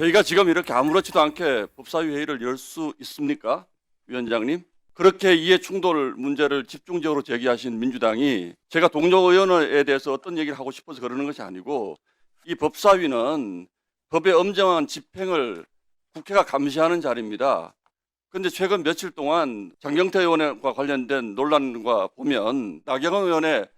저희가 지금 이렇게 아무렇지도 않게 법사위 회의를 열 수 있습니까? 위원장님? 그렇게 이해 충돌 문제를 집중적으로 제기하신 민주당이 제가 동료 의원에 대해서 어떤 얘기를 하고 싶어서 그러는 것이 아니고 이 법사위는 법의 엄정한 집행을 국회가 감시하는 자리입니다. 그런데 최근 며칠 동안 장경태 의원과 관련된 논란과 보면 나경원 의원의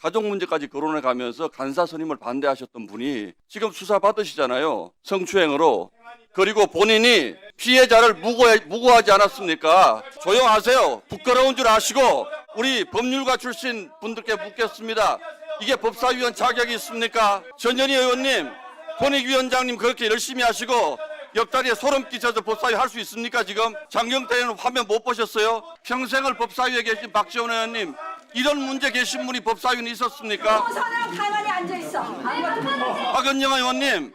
가족 문제까지 거론해 가면서 간사 선임을 반대하셨던 분이 지금 수사 받으시잖아요. 성추행으로. 그리고 본인이 피해자를 무고해, 무고하지 않았습니까? 조용하세요. 부끄러운 줄 아시고 우리 법률가 출신 분들께 묻겠습니다. 이게 법사위원 자격이 있습니까? 전현희 의원님, 권익위원장님 그렇게 열심히 하시고 옆다리에 소름 끼쳐서 법사위 할 수 있습니까 지금? 장경태 의원 화면 못 보셨어요? 평생을 법사위에 계신 박지원 의원님 이런 문제 계신 분이 법사위는 있었습니까? 사람 가만히 앉아 있어. 박은영 의원님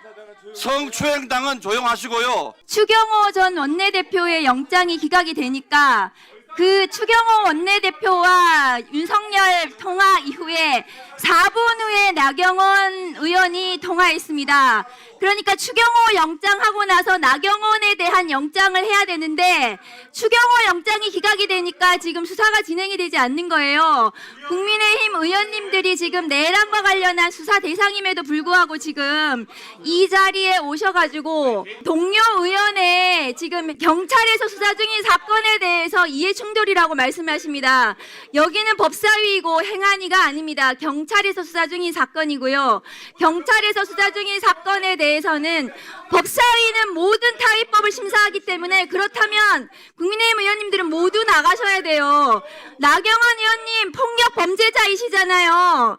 성추행 당은 조용하시고요. 추경호 전 원내대표의 영장이 기각이 되니까 그 추경호 원내대표와 윤석열 통화 이후에 4분 후에 나경원 의원이 통화했습니다. 그러니까 추경호 영장 하고 나서 나경원에 대한 영장을 해야 되는데 추경호 영장이 기각이 되니까 지금 수사가 진행이 되지 않는 거예요. 국민의힘 의원님들이 지금 내란과 관련한 수사 대상임에도 불구하고 지금 이 자리에 오셔가지고 동료 의원의 지금 경찰에서 수사 중인 사건에 대해서 이해 충돌이라고 말씀하십니다. 여기는 법사위이고 행안위가 아닙니다. 경찰에서 수사 중인 사건이고요. 경찰에서 수사 중인 사건에 대해서는 법사위는 모든 타입법을 심사하기 때문에 그렇다면 국민의힘 의원님들은 모두 나가셔야 돼요. 나경원 의원님 폭력 범죄자이시잖아요.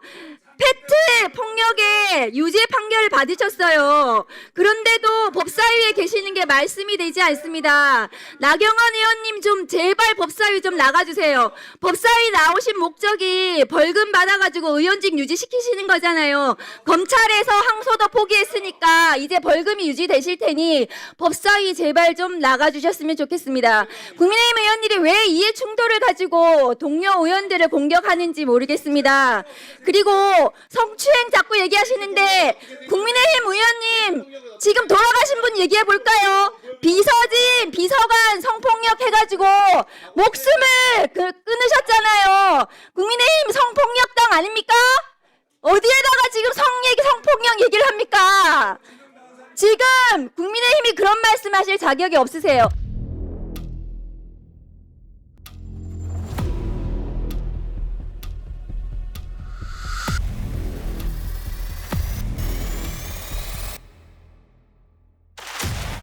페트 폭력의 유죄 판결을 받으셨어요. 그런데도 법사위에 계시는 게 말씀이 되지 않습니다. 나경원 의원님 좀 제발 법사위 좀 나가주세요. 법사위 나오신 목적이 벌금 받아가지고 의원직 유지시키시는 거잖아요. 검찰에서 항소도 포기했으니까 이제 벌금이 유지되실 테니 법사위 제발 좀 나가주셨으면 좋겠습니다. 국민의힘 의원들이 왜 이해 충돌을 가지고 동료 의원들을 공격하는지 모르겠습니다. 그리고 성추행 자꾸 얘기하시는데 국민의힘 의원님 지금 돌아가 신 분 얘기해 볼까요? 비서진 비서관 성폭력 해가지고 목숨을 그 끊으셨잖아요. 국민의힘 성폭력당 아닙니까? 어디에다가 지금 성 얘기 성폭력 얘기를 합니까? 지금 국민의힘이 그런 말씀하실 자격이 없으세요.